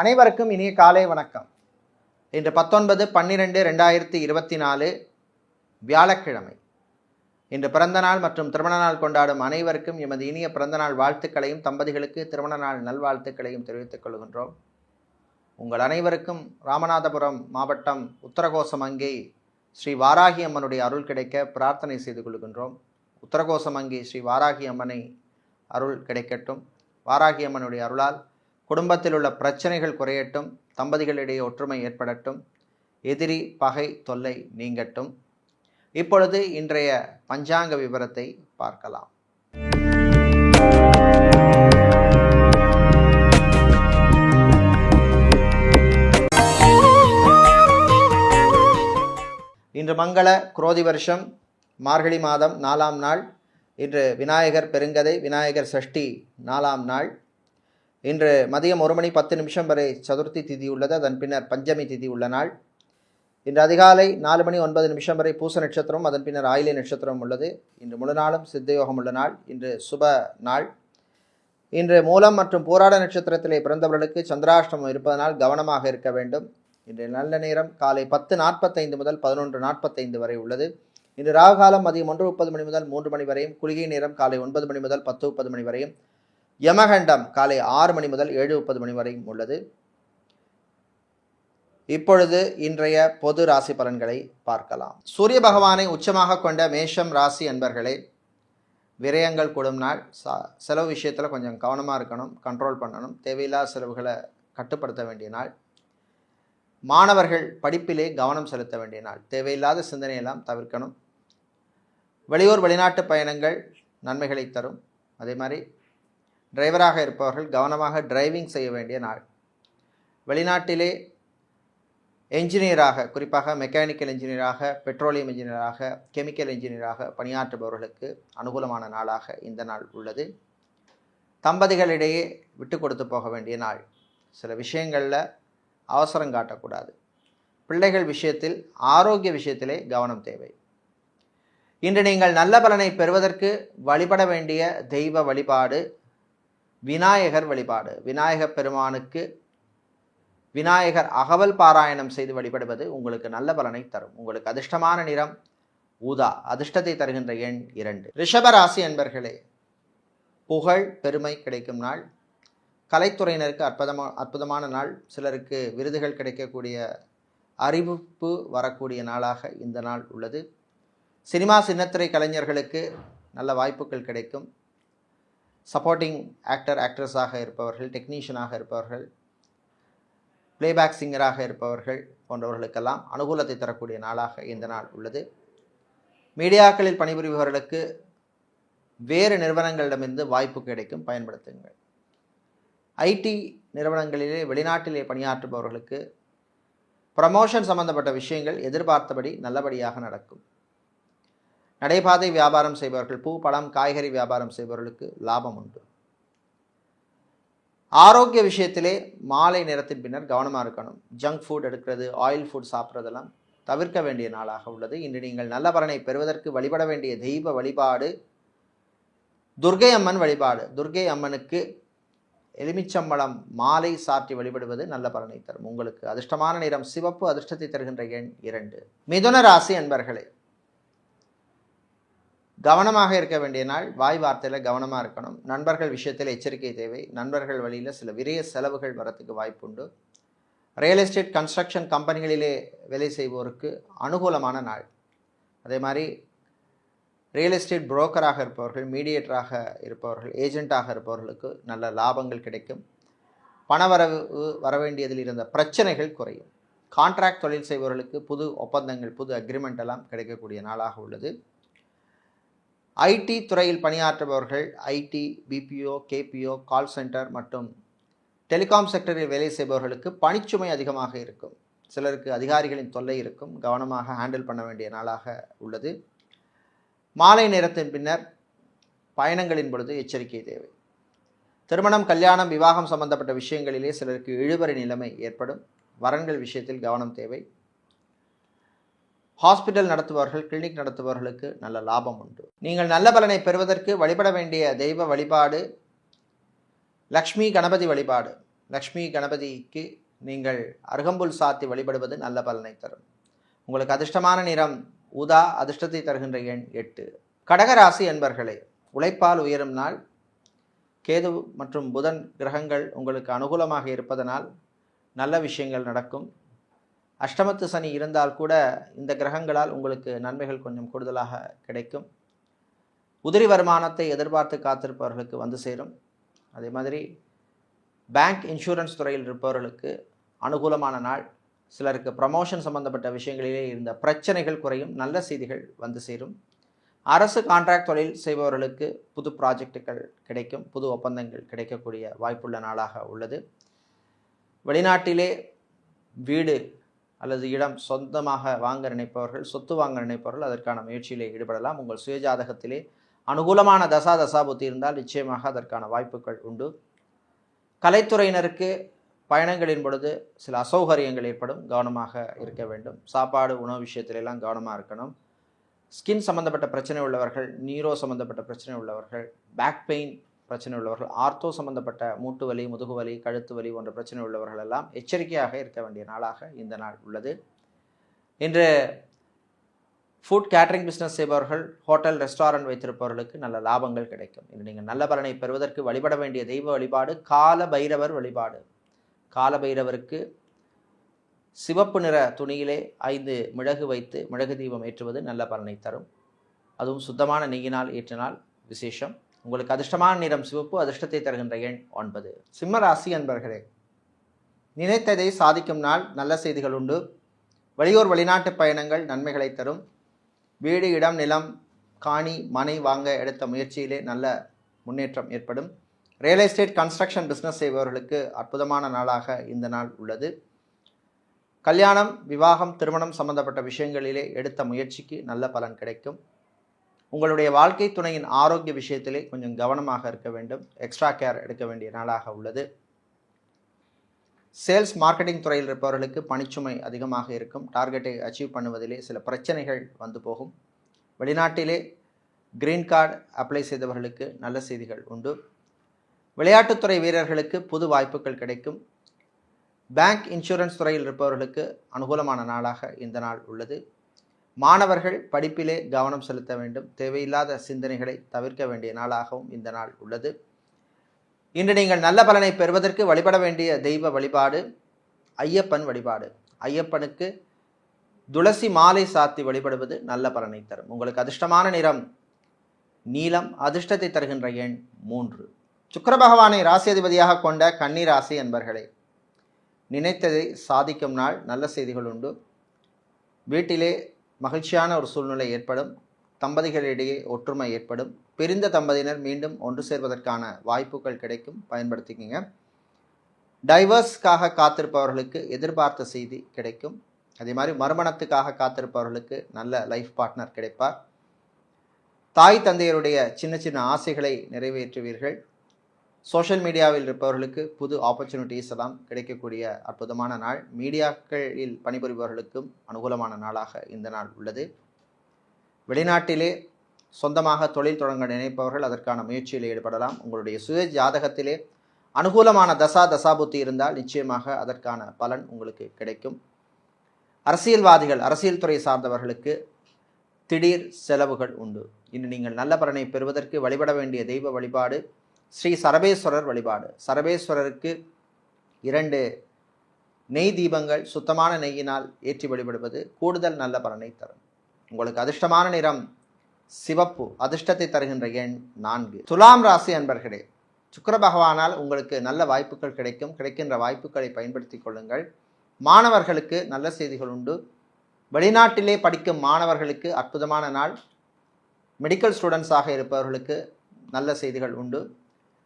அனைவருக்கும் இனிய காலை வணக்கம். இன்று பத்தொன்பது பன்னிரெண்டு ரெண்டாயிரத்தி இருபத்தி நாலு வியாழக்கிழமை. இன்று பிறந்தநாள் மற்றும் திருமண நாள் கொண்டாடும் அனைவருக்கும் எமது இனிய பிறந்தநாள் வாழ்த்துக்களையும் தம்பதிகளுக்கு திருமண நாள் நல்வாழ்த்துக்களையும் தெரிவித்துக் கொள்கின்றோம். உங்கள் அனைவருக்கும் ராமநாதபுரம் மாவட்டம் உத்தரகோசம் அங்கே ஸ்ரீ வாராகி அம்மனுடைய அருள் கிடைக்க பிரார்த்தனை செய்து கொள்கின்றோம். உத்தரகோசமங்கை ஸ்ரீ வாராகி அம்மனை அருள் கிடைக்கட்டும். வாராகி அம்மனுடைய அருளால் குடும்பத்தில் உள்ள பிரச்சனைகள் குறையட்டும் தம்பதிகளிடையே ஒற்றுமை ஏற்படட்டும் எதிரி பகை தொல்லை நீங்கட்டும். இப்பொழுது இன்றைய பஞ்சாங்க விவரத்தை பார்க்கலாம். இன்று மங்கள குரோதி வருஷம் மார்கழி மாதம் நாலாம் நாள். இன்று விநாயகர் பெருங்கதை விநாயகர் சஷ்டி நாலாம் நாள். இன்று மதியம் ஒரு மணி பத்து நிமிஷம் வரை சதுர்த்தி திதி உள்ளது. அதன் பின்னர் பஞ்சமி திதி உள்ள நாள். இன்று அதிகாலை நாலு மணி ஒன்பது நிமிஷம் வரை பூச நட்சத்திரம் அதன் பின்னர் ஆயிலை நட்சத்திரம் உள்ளது. இன்று முழு நாளும் சித்தயோகம் உள்ள நாள். இன்று சுப நாள். இன்று மூலம் மற்றும் போராட நட்சத்திரத்திலே பிறந்தவர்களுக்கு சந்திராஷ்டமம் இருப்பதனால் கவனமாக இருக்க வேண்டும். இன்று நல்ல நேரம் காலை பத்து நாற்பத்தைந்து முதல் பதினொன்று நாற்பத்தைந்து வரை உள்ளது. இன்று ராகுகாலம் மதியம் ஒன்று முப்பது மணி முதல் மூன்று மணி வரையும் குளிகை நேரம் காலை ஒன்பது மணி முதல் பத்து முப்பது மணி வரையும். யமகண்டம் காலை ஆறு மணி முதல் ஏழு முப்பது மணி வரையும் உள்ளது. இப்பொழுது இன்றைய பொது ராசி பலன்களை பார்க்கலாம். சூரிய பகவானை உச்சமாக கொண்ட மேஷம் ராசி அன்பர்களே விரயங்கள் கூடும் நாள். செலவு விஷயத்தில் கொஞ்சம் கவனமாக இருக்கணும் கண்ட்ரோல் பண்ணணும். தேவையில்லாத செலவுகளை கட்டுப்படுத்த வேண்டிய நாள். மாணவர்கள் படிப்பிலே கவனம் செலுத்த வேண்டிய நாள். தேவையில்லாத சிந்தனையெல்லாம் தவிர்க்கணும். வெளியூர் வெளிநாட்டு பயணங்கள் நன்மைகளை தரும். அதே மாதிரி டிரைவராக இருப்பவர்கள் கவனமாக டிரைவிங் செய்ய வேண்டிய நாள். வெளிநாட்டிலே என்ஜினியராக குறிப்பாக மெக்கானிக்கல் இன்ஜினியராக பெட்ரோலியம் இன்ஜினியராக கெமிக்கல் இன்ஜினியராக பணியாற்றுபவர்களுக்கு அனுகூலமான நாளாக இந்த நாள் உள்ளது. தம்பதிகளிடையே விட்டு கொடுத்து போக வேண்டிய நாள். சில விஷயங்களில் அவசரம் காட்டக்கூடாது. பிள்ளைகள் விஷயத்தில் ஆரோக்கிய விஷயத்திலே கவனம் தேவை. இன்று நீங்கள் நல்ல பலனை பெறுவதற்கு வழிபட வேண்டிய தெய்வ வழிபாடு விநாயகர் வழிபாடு. விநாயகர் பெருமானுக்கு விநாயகர் அகவல் பாராயணம் செய்து வழிபடுவது உங்களுக்கு நல்ல பலனை தரும். உங்களுக்கு அதிர்ஷ்டமான நிறம் ஊதா. அதிர்ஷ்டத்தை தருகின்ற எண் இரண்டு. ரிஷபராசி என்பர்களே புகழ் பெருமை கிடைக்கும் நாள். கலைத்துறையினருக்கு அற்புதமா அற்புதமான நாள். சிலருக்கு விருதுகள் கிடைக்கக்கூடிய அறிவிப்பு வரக்கூடிய நாளாக இந்த நாள் உள்ளது. சினிமா சின்னத்துறை கலைஞர்களுக்கு நல்ல வாய்ப்புகள் கிடைக்கும். சப்போர்ட்டிங் ஆக்டர் ஆக்ட்ரஸாக இருப்பவர்கள் டெக்னீஷியனாக இருப்பவர்கள் பிளேபேக் சிங்கராக இருப்பவர்கள் போன்றவர்களுக்கெல்லாம் அனுகூலத்தை தரக்கூடிய நாளாக இந்த நாள் உள்ளது. மீடியாக்களில் பணிபுரிபவர்களுக்கு வேறு நிறுவனங்களிடமிருந்து வாய்ப்பு கிடைக்கும். பயன்படுத்துங்கள். ஐடி நிறுவனங்களிலே வெளிநாட்டிலே பணியாற்றுபவர்களுக்கு ப்ரமோஷன் சம்பந்தப்பட்ட விஷயங்கள் எதிர்பார்த்தபடி நல்லபடியாக நடக்கும். நடைபாதை வியாபாரம் செய்பவர்கள் பூ பழம் காய்கறி வியாபாரம் செய்பவர்களுக்கு லாபம் உண்டு. ஆரோக்கிய விஷயத்திலே மாலை நேரத்தின் பின்னர் கவனமாக இருக்கணும். ஜங்க் ஃபுட் எடுக்கிறது ஆயில் ஃபுட் சாப்பிட்றதெல்லாம் தவிர்க்க வேண்டிய நாளாக உள்ளது. இன்று நீங்கள் நல்ல பலனை பெறுவதற்கு வழிபட வேண்டிய தெய்வ வழிபாடு துர்கை அம்மன் வழிபாடு. துர்கை அம்மனுக்கு எலுமிச்சம்பழம் மாலை சாற்றி வழிபடுவது நல்ல பலனை தரும். உங்களுக்கு அதிர்ஷ்டமான நிறம் சிவப்பு அதிர்ஷ்டத்தை தருகின்ற எண் இரண்டு. மிதுன ராசி அன்பர்களே கவனமாக இருக்க வேண்டிய நாள் வாய் வார்த்தையில் கவனமாக இருக்கணும். நண்பர்கள் விஷயத்தில் எச்சரிக்கை தேவை. நண்பர்கள் வழியில் சில விரைய செலவுகள் வரத்துக்கு வாய்ப்புண்டு ரியல் எஸ்டேட் கன்ஸ்ட்ரக்ஷன் கம்பெனிகளிலே வேலை செய்வோருக்கு அனுகூலமான நாள். அதே மாதிரி ரியல் எஸ்டேட் புரோக்கராக இருப்பவர்கள் மீடியேட்டராக இருப்பவர்கள் ஏஜெண்ட்டாக இருப்பவர்களுக்கு நல்ல லாபங்கள் கிடைக்கும். பணவரவு வரவேண்டியதில் இருந்த பிரச்சனைகள் குறையும். கான்ட்ராக்ட் தொழில் செய்பவர்களுக்கு புது ஒப்பந்தங்கள் புது அக்ரிமெண்ட் எல்லாம் கிடைக்கக்கூடிய நாளாக உள்ளது. ஐடி துறையில் பணியாற்றுபவர்கள் IT BPO KPO call centre மற்றும் டெலிகாம் செக்டரில் வேலை செய்பவர்களுக்கு பணிச்சுமை அதிகமாக இருக்கும். சிலருக்கு அதிகாரிகளின் தொல்லை இருக்கும். கவனமாக ஹேண்டில் பண்ண வேண்டிய நாளாக உள்ளது. மாலை நேரத்தின் பின்னர் பயணங்களின் பொழுது எச்சரிக்கை தேவை. திருமணம் கல்யாணம் விவாகம் சம்பந்தப்பட்ட விஷயங்களிலே சிலருக்கு இழுபறி நிலைமை ஏற்படும். வரன்கள் விஷயத்தில் கவனம் தேவை. ஹாஸ்பிட்டல் நடத்துபவர்கள் கிளினிக் நடத்துபவர்களுக்கு நல்ல லாபம் உண்டு. நீங்கள் நல்ல பலனை பெறுவதற்கு வழிபட வேண்டிய தெய்வ வழிபாடு லக்ஷ்மி கணபதி வழிபாடு. லக்ஷ்மி கணபதிக்கு நீங்கள் அருகம்புல் சாத்தி வழிபடுவது நல்ல பலனை தரும். உங்களுக்கு அதிர்ஷ்டமான நிறம் உதா அதிர்ஷ்டத்தை தருகின்ற எண் எட்டு. கடகராசி என்பர்களே உழைப்பால் உயரும் நாள். கேது மற்றும் புதன் கிரகங்கள் உங்களுக்கு அனுகூலமாக இருப்பதனால் நல்ல விஷயங்கள் நடக்கும். அஷ்டமத்து சனி இருந்தால் கூட இந்த கிரகங்களால் உங்களுக்கு நன்மைகள் கொஞ்சம் கூடுதலாக கிடைக்கும். உதிரி வருமானத்தை எதிர்பார்த்து காத்திருப்பவர்களுக்கு வந்து சேரும். அதே மாதிரி பேங்க் இன்சூரன்ஸ் துறையில் இருப்பவர்களுக்கு அனுகூலமான நாள். சிலருக்கு ப்ரமோஷன் சம்பந்தப்பட்ட விஷயங்களிலே இருந்த பிரச்சனைகள் குறையும் நல்ல செய்திகள் வந்து சேரும். அரசு கான்ட்ராக்ட் தொழில் செய்பவர்களுக்கு புது ப்ராஜெக்டுகள் கிடைக்கும். புது ஒப்பந்தங்கள் கிடைக்கக்கூடிய வாய்ப்புள்ள நாளாக உள்ளது. வெளிநாட்டிலே வீடு அல்லது இடம் சொந்தமாக வாங்க நினைப்பவர்கள் சொத்து வாங்க நினைப்பவர்கள் அதற்கான முயற்சியிலே ஈடுபடலாம். உங்கள் சுயஜாதகத்திலே அனுகூலமான தசா தசாபுத்தி இருந்தால் நிச்சயமாக அதற்கான வாய்ப்புகள் உண்டு. கலைத்துறையினருக்கு பயணங்களின் பொழுது சில அசௌகரியங்கள் ஏற்படும் கவனமாக இருக்க வேண்டும். சாப்பாடு உணவு விஷயத்திலெல்லாம் கவனமாக இருக்கணும். ஸ்கின் சம்மந்தப்பட்ட பிரச்சனை உள்ளவர்கள் நீரோ சம்மந்தப்பட்ட பிரச்சனை உள்ளவர்கள் பேக் பெயின் பிரச்சனை உள்ளவர்கள் ஆர்த்தோ சம்மந்தப்பட்ட மூட்டு வலி முதுகு வலி கழுத்து வலி போன்ற பிரச்சனை உள்ளவர்கள் எல்லாம் எச்சரிக்கையாக இருக்க வேண்டிய நாளாக இந்த நாள் உள்ளது. இன்று ஃபுட் கேட்டரிங் பிஸ்னஸ் செய்பவர்கள் ஹோட்டல் ரெஸ்டாரண்ட் வைத்திருப்பவர்களுக்கு நல்ல லாபங்கள் கிடைக்கும். இன்று நீங்கள் நல்ல பலனை பெறுவதற்கு வழிபட வேண்டிய தெய்வ வழிபாடு கால பைரவர் வழிபாடு. கால பைரவருக்கு சிவப்பு நிற துணியிலே ஐந்து மிளகு வைத்து மிளகு தீபம் ஏற்றுவது நல்ல பலனை தரும். அதுவும் சுத்தமான நெய்யினால் ஏற்றினால் விசேஷம். உங்களுக்கு அதிர்ஷ்டமான நிறம் சிவப்பு அதிர்ஷ்டத்தை தருகின்ற எண் ஒன்பது. சிம்ம ராசி அன்பர்களே நினைத்ததை சாதிக்கும் நாள் நல்ல செய்திகள் உண்டு. வெளியூர் வெளிநாட்டு பயணங்கள் நன்மைகளை தரும். வீடு இடம் நிலம் காணி மனை வாங்க எடுத்த முயற்சியிலே நல்ல முன்னேற்றம் ஏற்படும். ரியல் எஸ்டேட் கன்ஸ்ட்ரக்ஷன் பிஸ்னஸ் செய்பவர்களுக்கு அற்புதமான நாளாக இந்த நாள் உள்ளது. கல்யாணம் விவாகம் திருமணம் சம்பந்தப்பட்ட விஷயங்களிலே எடுத்த முயற்சிக்கு நல்ல பலன் கிடைக்கும். உங்களுடைய வாழ்க்கை துணையின் ஆரோக்கிய விஷயத்திலே கொஞ்சம் கவனமாக இருக்க வேண்டும். எக்ஸ்ட்ரா கேர் எடுக்க வேண்டிய நாளாக உள்ளது. சேல்ஸ் மார்க்கெட்டிங் துறையில் இருப்பவர்களுக்கு பணிச்சுமை அதிகமாக இருக்கும். டார்கெட்டை அச்சீவ் பண்ணுவதிலே சில பிரச்சனைகள் வந்து போகும். வெளிநாட்டிலே கிரீன் கார்டு அப்ளை செய்தவர்களுக்கு நல்ல செய்திகள் உண்டு. விளையாட்டுத்துறை வீரர்களுக்கு புது வாய்ப்புகள் கிடைக்கும். பேங்க் இன்சூரன்ஸ் துறையில் இருப்பவர்களுக்கு அனுகூலமான நாளாக இந்த நாள் உள்ளது. மாணவர்கள் படிப்பிலே கவனம் செலுத்த வேண்டும். தேவையில்லாத சிந்தனைகளை தவிர்க்க வேண்டிய நாளாகவும் இந்த நாள் உள்ளது. இன்று நீங்கள் நல்ல பலனை பெறுவதற்கு வழிபட வேண்டிய தெய்வ வழிபாடு ஐயப்பன் வழிபாடு. ஐயப்பனுக்கு துளசி மாலை சாத்தி வழிபடுவது நல்ல பலனை தரும். உங்களுக்கு அதிர்ஷ்டமான நிறம் நீலம் அதிர்ஷ்டத்தை தருகின்ற எண் மூன்று. சுக்கர பகவானை ராசியதிபதியாக கொண்ட கன்னி ராசி என்பர்களே நினைத்ததை சாதிக்கும் நாள் நல்ல செய்திகள் உண்டு. வீட்டிலே மகிழ்ச்சியான ஒரு சூழ்நிலை ஏற்படும் தம்பதிகளிடையே ஒற்றுமை ஏற்படும் பிரிந்த தம்பதியினர் மீண்டும் ஒன்று சேர்வதற்கான வாய்ப்புகள் கிடைக்கும். பயன்படுத்திக்கிங்க. டைவர்ஸ்க்காக காத்திருப்பவர்களுக்கு எதிர்பார்த்த செய்தி கிடைக்கும். அதே மாதிரி மறுமணத்துக்காக காத்திருப்பவர்களுக்கு நல்ல லைஃப் பார்ட்னர் கிடைப்பார். தாய் தந்தையருடைய சின்ன சின்ன ஆசைகளை நிறைவேற்றுவீர்கள். சோஷியல் மீடியாவில் இருப்பவர்களுக்கு புது ஆப்பர்ச்சுனிட்டிஸ் எல்லாம் கிடைக்கக்கூடிய அற்புதமான நாள். மீடியாக்களில் பணிபுரிபவர்களுக்கும் அனுகூலமான நாளாக இந்த நாள் உள்ளது. வெளிநாட்டிலே சொந்தமாக தொழில் தொடங்க நினைப்பவர்கள் அதற்கான முயற்சியில் ஈடுபடலாம். உங்களுடைய சுய ஜாதகத்திலே அனுகூலமான தசா தசாபுத்தி இருந்தால் நிச்சயமாக அதற்கான பலன் உங்களுக்கு கிடைக்கும். அரசியல்வாதிகள் அரசியல் துறை சார்ந்தவர்களுக்கு திடீர் செலவுகள் உண்டு. இன்று நீங்கள் நல்ல பலனை பெறுவதற்கு வழிபட வேண்டிய தெய்வ வழிபாடு ஸ்ரீ சரபேஸ்வரர் வழிபாடு. சரபேஸ்வரருக்கு இரண்டு நெய் தீபங்கள் சுத்தமான நெய்யினால் ஏற்றி வழிபடுவது கூடுதல் நல்ல பலனை தரும். உங்களுக்கு அதிர்ஷ்டமான நிறம் சிவப்பு அதிர்ஷ்டத்தை தருகின்ற எண் நான்கு. துலாம் ராசி அன்பர்களே சுக்கர பகவானால் உங்களுக்கு நல்ல வாய்ப்புகள் கிடைக்கும். கிடைக்கின்ற வாய்ப்புகளை பயன்படுத்தி கொள்ளுங்கள். மாணவர்களுக்கு நல்ல செய்திகள் உண்டு. வெளிநாட்டிலே படிக்கும் மாணவர்களுக்கு அற்புதமான நாள். மெடிக்கல் ஸ்டூடெண்ட்ஸாக இருப்பவர்களுக்கு நல்ல செய்திகள் உண்டு.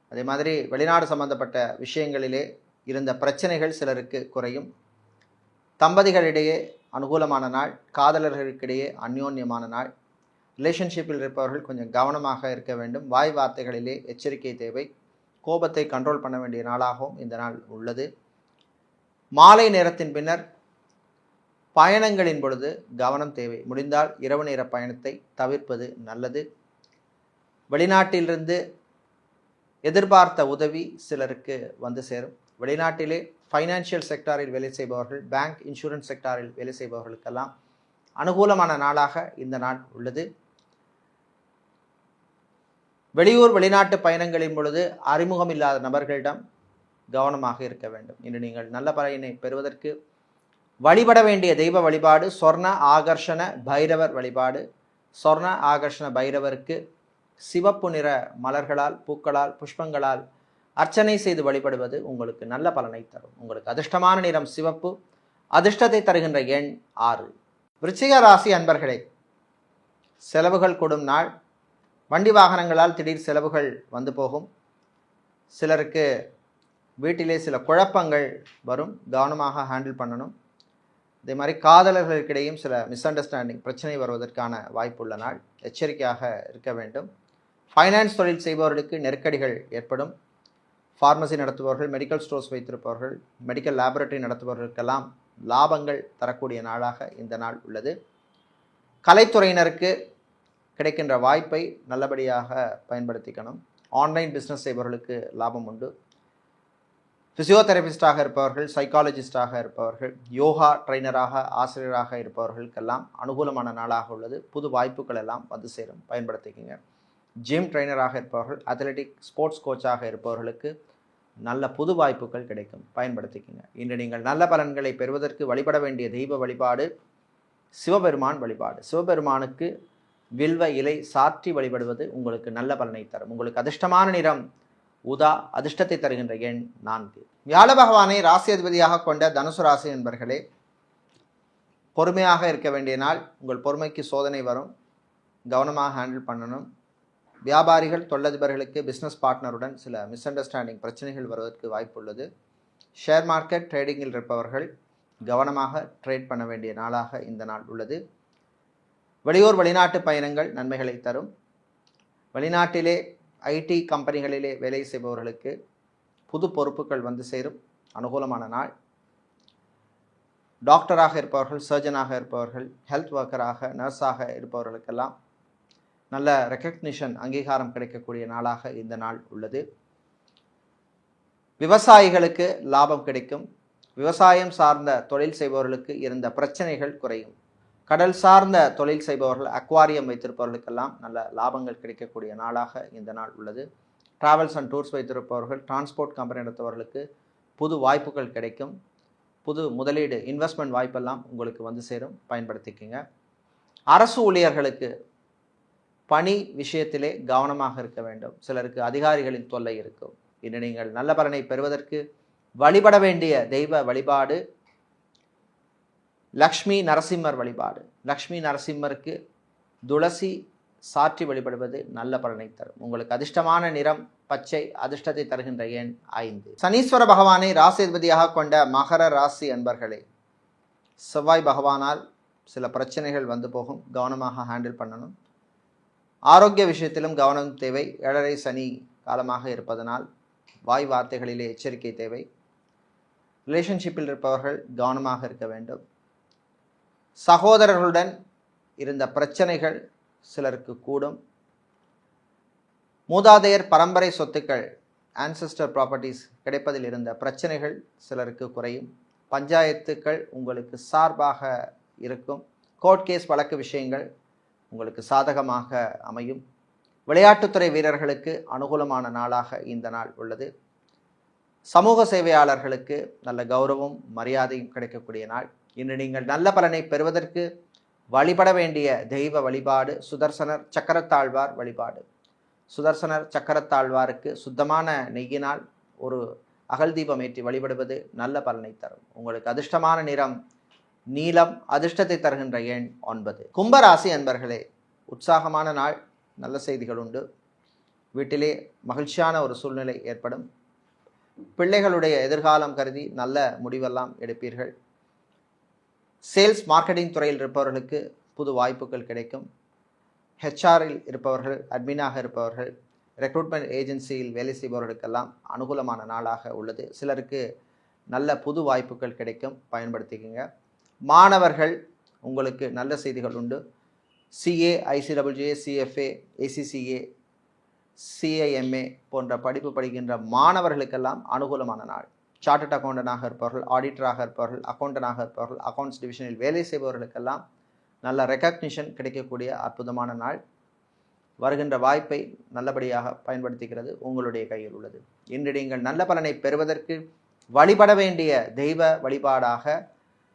அதே மாதிரி வெளிநாடு சம்பந்தப்பட்ட விஷயங்களிலே இருந்த பிரச்சனைகள் சிலருக்கு குறையும். தம்பதிகளிடையே அனுகூலமான நாள் காதலர்களுக்கிடையே அந்யோன்யமான நாள். ரிலேஷன்ஷிப்பில் இருப்பவர்கள் கொஞ்சம் கவனமாக இருக்க வேண்டும். வாய் வார்த்தைகளிலே எச்சரிக்கை தேவை. கோபத்தை கண்ட்ரோல் பண்ண வேண்டிய நாளாகவும் இந்த நாள் உள்ளது. மாலை நேரத்தின் பின்னர் பயணங்களின் பொழுது கவனம் தேவை. முடிந்தால் இரவு நேர பயணத்தை தவிர்ப்பது நல்லது. வெளிநாட்டிலிருந்து எதிர்பார்த்த உதவி சிலருக்கு வந்து சேரும். வெளிநாட்டிலே ஃபைனான்சியல் செக்டாரில் வேலை செய்பவர்கள் பேங்க் இன்சூரன்ஸ் செக்டாரில் வேலை செய்பவர்களுக்கெல்லாம் அனுகூலமான நாளாக இந்த நாள் உள்ளது. வெளியூர் வெளிநாட்டு பயணங்களின் பொழுது அறிமுகம் இல்லாத நபர்களிடம் கவனமாக இருக்க வேண்டும். இன்று நீங்கள் நல்ல பலனை பெறுவதற்கு வழிபட வேண்டிய தெய்வ வழிபாடு சொர்ண ஆகர்ஷண பைரவர் வழிபாடு சொர்ண ஆகர்ஷண பைரவருக்கு சிவப்பு நிற மலர்களால் பூக்களால் புஷ்பங்களால் அர்ச்சனை செய்து வழிபடுவது உங்களுக்கு நல்ல பலனை தரும். உங்களுக்கு அதிர்ஷ்டமான நிறம் சிவப்பு அதிர்ஷ்டத்தை தருகின்ற எண் ஆறு. விருச்சிக ராசி அன்பர்களே செலவுகள் கொடும் நாள். வண்டி வாகனங்களால் திடீர் செலவுகள் வந்து போகும். சிலருக்கு வீட்டிலே சில குழப்பங்கள் வரும். கவனமாக ஹேண்டில் பண்ணணும். இதே மாதிரி காதலர்களுக்கிடையும் சில மிஸ் அண்டர்ஸ்டாண்டிங் பிரச்சனை வருவதற்கான வாய்ப்புள்ள நாள். எச்சரிக்கையாக இருக்க வேண்டும். ஃபைனான்ஸ் தொழில் செய்பவர்களுக்கு நெருக்கடிகள் ஏற்படும். ஃபார்மசி நடத்துபவர்கள் மெடிக்கல் ஸ்டோர்ஸ் வைத்திருப்பவர்கள் மெடிக்கல் லேபரட்டரி நடத்துபவர்களுக்கெல்லாம் லாபங்கள் தரக்கூடிய நாளாக இந்த நாள் உள்ளது. கலைத்துறையினருக்கு கிடைக்கின்ற வாய்ப்பை நல்லபடியாக பயன்படுத்திக்கணும். ஆன்லைன் பிஸ்னஸ் செய்பவர்களுக்கு லாபம் உண்டு. ஃபிசியோதெரபிஸ்டாக இருப்பவர்கள் சைக்காலஜிஸ்டாக இருப்பவர்கள் யோகா ட்ரைனராக ஆசிரியராக இருப்பவர்களுக்கெல்லாம் அனுகூலமான நாளாக உள்ளது. புது வாய்ப்புகள் எல்லாம் வந்து சேரும். பயன்படுத்திக்கங்க. ஜிம் ட்ரைனராக இருப்பவர்கள் அத்லெட்டிக் ஸ்போர்ட்ஸ் கோச்சாக இருப்பவர்களுக்கு நல்ல புது வாய்ப்புகள் கிடைக்கும். பயன்படுத்திக்கங்க. இன்று நீங்கள் நல்ல பலன்களை பெறுவதற்கு வழிபட வேண்டிய தெய்வ வழிபாடு சிவபெருமான் வழிபாடு. சிவபெருமானுக்கு வில்வ இலை சாற்றி வழிபடுவது உங்களுக்கு நல்ல பலனை தரும். உங்களுக்கு அதிர்ஷ்டமான நிறம் உதா அதிர்ஷ்டத்தை தருகின்ற எண் நான்கு. வியாழ பகவானை ராசி அதிபதியாக கொண்ட தனுசு ராசி என்பர்களே பொறுமையாக இருக்க வேண்டிய நாள் உங்கள் பொறுமைக்கு சோதனை வரும். கவனமாக ஹேண்டில் பண்ணணும். வியாபாரிகள் தொழிலதிபர்களுக்கு பிஸ்னஸ் பார்ட்னருடன் சில மிஸ் அண்டர்ஸ்டாண்டிங் பிரச்சனைகள் வருவதற்கு வாய்ப்புள்ளது ஷேர் மார்க்கெட் ட்ரேடிங்கில் இருப்பவர்கள் கவனமாக ட்ரேட் பண்ண வேண்டிய நாளாக இந்த நாள் உள்ளது. வெளியூர் வெளிநாட்டு பயணங்கள் நன்மைகளை தரும். வெளிநாட்டிலே ஐடி கம்பெனிகளிலே வேலை செய்பவர்களுக்கு புது பொறுப்புகள் வந்து சேரும். அனுகூலமான நாள். டாக்டராக இருப்பவர்கள் சர்ஜனாக இருப்பவர்கள் ஹெல்த் ஒர்க்கராக நர்ஸாக இருப்பவர்களுக்கெல்லாம் நல்ல ரெக்கக்னிஷன் அங்கீகாரம் கிடைக்கக்கூடிய நாளாக இந்த நாள் உள்ளது. விவசாயிகளுக்கு லாபம் கிடைக்கும். விவசாயம் சார்ந்த தொழில் செய்பவர்களுக்கு இருந்த பிரச்சனைகள் குறையும். கடல் சார்ந்த தொழில் செய்பவர்கள் அக்வாரியம் வைத்திருப்பவர்களுக்கெல்லாம் நல்ல லாபங்கள் கிடைக்கக்கூடிய நாளாக இந்த நாள் உள்ளது. டிராவல்ஸ் அண்ட் டூர்ஸ் வைத்திருப்பவர்கள் டிரான்ஸ்போர்ட் கம்பெனி நடத்துபவர்களுக்கு புது வாய்ப்புகள் கிடைக்கும். புது முதலீடு இன்வெஸ்ட்மெண்ட் வாய்ப்பெல்லாம் உங்களுக்கு வந்து சேரும். பயன்படுத்திக்கங்க. அரசு ஊழியர்களுக்கு பணி விஷயத்திலே கவனமாக இருக்க வேண்டும். சிலருக்கு அதிகாரிகளின் தொல்லை இருக்கும். இன்று நீங்கள் நல்ல பலனை பெறுவதற்கு வழிபட வேண்டிய தெய்வ வழிபாடு லக்ஷ்மி நரசிம்மர் வழிபாடு. லக்ஷ்மி நரசிம்மருக்கு துளசி சாற்றி வழிபடுவது நல்ல பலனை தரும். உங்களுக்கு அதிர்ஷ்டமான நிறம் பச்சை அதிர்ஷ்டத்தை தருகின்ற எண் ஐந்து. சனீஸ்வர பகவானை ராசிபதியாக கொண்ட மகர ராசி அன்பர்களே செவ்வாய் பகவானால் சில பிரச்சனைகள் வந்து போகும். கவனமாக ஹேண்டில் பண்ணணும். ஆரோக்கிய விஷயத்திலும் கவனம் தேவை. ஏழரை சனி காலமாக இருப்பதனால் வாய் வார்த்தைகளிலே எச்சரிக்கை தேவை. ரிலேஷன்ஷிப்பில் இருப்பவர்கள் கவனமாக இருக்க வேண்டும். சகோதரர்களுடன் இருந்த பிரச்சனைகள் சிலருக்கு கூடும். மூதாதையர் பரம்பரை சொத்துக்கள் ஆன்செஸ்டர் ப்ராப்பர்ட்டிஸ் கிடைப்பதில் இருந்த பிரச்சனைகள் சிலருக்கு குறையும். பஞ்சாயத்துக்கள் உங்களுக்கு சார்பாக இருக்கும். கோர்ட் கேஸ் வழக்கு விஷயங்கள் உங்களுக்கு சாதகமாக அமையும். விளையாட்டுத்துறை வீரர்களுக்கு அனுகூலமான நாளாக இந்த நாள் உள்ளது. சமூக சேவையாளர்களுக்கு நல்ல கௌரவம் மரியாதையும் கிடைக்கக்கூடிய நாள். இன்று நீங்கள் நல்ல பலனை பெறுவதற்கு வழிபட வேண்டிய தெய்வ வழிபாடு சுதர்சனர் சக்கரத்தாழ்வார் வழிபாடு. சுதர்சனர் சக்கரத்தாழ்வாருக்கு சுத்தமான நெய்யினால் ஒரு அகல் தீபம் ஏற்றி வழிபடுவது நல்ல பலனை தரும். உங்களுக்கு அதிர்ஷ்டமான நிறம் நீலம் அதிர்ஷ்டத்தை தருகின்ற எண் ஒன்பது. கும்பராசி அன்பர்களே உற்சாகமான நாள் நல்ல செய்திகள் உண்டு. வீட்டிலே மகிழ்ச்சியான ஒரு சூழ்நிலை ஏற்படும். பிள்ளைகளுடைய எதிர்காலம் கருதி நல்ல முடிவெல்லாம் எடுப்பீர்கள். சேல்ஸ் மார்க்கெட்டிங் துறையில் இருப்பவர்களுக்கு புது வாய்ப்புகள் கிடைக்கும். ஹெச்ஆரில் இருப்பவர்கள் அட்மினாக இருப்பவர்கள் ரெக்ரூட்மெண்ட் ஏஜென்சியில் வேலை செய்பவர்களுக்கெல்லாம் அனுகூலமான நாளாக உள்ளது. சிலருக்கு நல்ல புது வாய்ப்புகள் கிடைக்கும். பயன்படுத்திக்கங்க. மாணவர்கள் உங்களுக்கு நல்ல செய்திகள் உண்டு. CA ICWA CFA ACCA CIMA போன்ற படிப்பு படிக்கின்ற மாணவர்களுக்கெல்லாம் அனுகூலமான நாள். சார்ட்டட் அக்கௌண்டனாக இருப்பவர்கள் ஆடிட்டராக இருப்பவர்கள் அக்கௌண்டனாக இருப்பவர்கள் அக்கௌண்ட்ஸ் டிவிஷனில் வேலை செய்பவர்களுக்கெல்லாம் நல்ல ரெக்கக்னிஷன் கிடைக்கக்கூடிய அற்புதமான நாள். வருகின்ற வாய்ப்பை நல்லபடியாக பயன்படுத்திக்கிறது உங்களுடைய கையில் உள்ளது. இன்று நீங்கள் நல்ல பலனை பெறுவதற்கு வழிபட வேண்டிய தெய்வ வழிபாடாக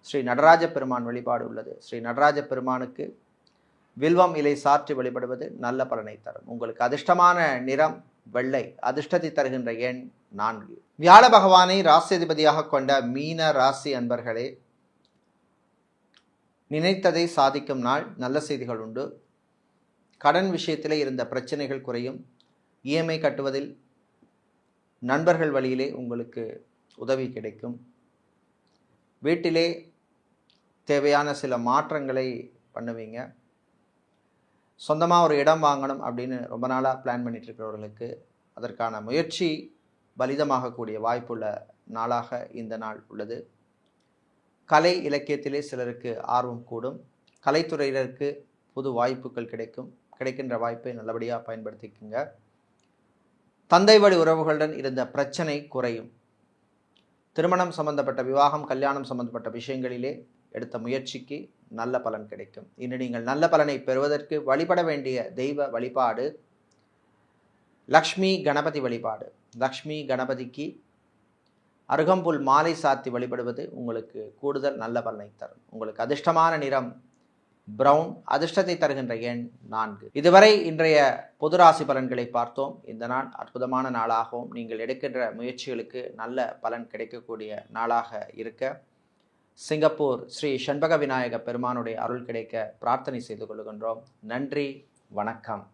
ஸ்ரீ நடராஜ பெருமான் வழிபாடு உள்ளது. ஸ்ரீ நடராஜ பெருமானுக்கு வில்வம் இலை சாற்றி வழிபடுவது நல்ல பலனை தரும். உங்களுக்கு அதிர்ஷ்டமான நிறம் வெள்ளை அதிர்ஷ்டத்தை தருகின்ற எண் நான்கு. வியாழ பகவானை ராசியதிபதியாக கொண்ட மீன ராசி அன்பர்களே நினைத்ததை சாதிக்கும் நாள் நல்ல செய்திகள் உண்டு. கடன் விஷயத்திலே இருந்த பிரச்சனைகள் குறையும். இஎம்ஐ கட்டுவதில் நண்பர்கள் வழியிலே உங்களுக்கு உதவி கிடைக்கும். வீட்டிலே தேவையான சில மாற்றங்களை பண்ணுவீங்க. சொந்தமாக ஒரு இடம் வாங்கணும் அப்படின்னு ரொம்ப நாளாக பிளான் பண்ணிட்டு இருக்கிறவர்களுக்கு அதற்கான முயற்சி பலிதமாகக்கூடிய வாய்ப்புள்ள நாளாக இந்த நாள் உள்ளது. கலை இலக்கியத்திலே சிலருக்கு ஆர்வம் கூடும். கலைத்துறையினருக்கு புது வாய்ப்புகள் கிடைக்கும். கிடைக்கின்ற வாய்ப்பை நல்லபடியாக பயன்படுத்திக்கோங்க. தந்தை வழி உறவுகளுடன் இருந்த பிரச்சனை குறையும். திருமணம் சம்பந்தப்பட்ட விவாகம் கல்யாணம் சம்பந்தப்பட்ட விஷயங்களிலே எடுத்த முயற்சிக்கு நல்ல பலன் கிடைக்கும். இன்று நீங்கள் நல்ல பலனை பெறுவதற்கு வழிபட வேண்டிய தெய்வ வழிபாடு லக்ஷ்மி கணபதி வழிபாடு. லக்ஷ்மி கணபதிக்கு அருகம்புல் மாலை சாத்தி வழிபடுவது உங்களுக்கு கூடுதல் நல்ல பலனை தரும். உங்களுக்கு அதிர்ஷ்டமான நிறம் பிரவுன் அதிர்ஷ்டத்தை தருகின்ற எண் நான்கு. இதுவரை இன்றைய பொது ராசி பலன்களை பார்த்தோம். இந்த நாள் அற்புதமான நாளாகவும் நீங்கள் எடுக்கின்ற முயற்சிகளுக்கு நல்ல பலன் கிடைக்கக்கூடிய நாளாக இருக்க சிங்கப்பூர் ஸ்ரீ சண்பக விநாயக பெருமானுடைய அருள் கிடைக்க பிரார்த்தனை செய்து கொள்கின்றோம் நன்றி வணக்கம்.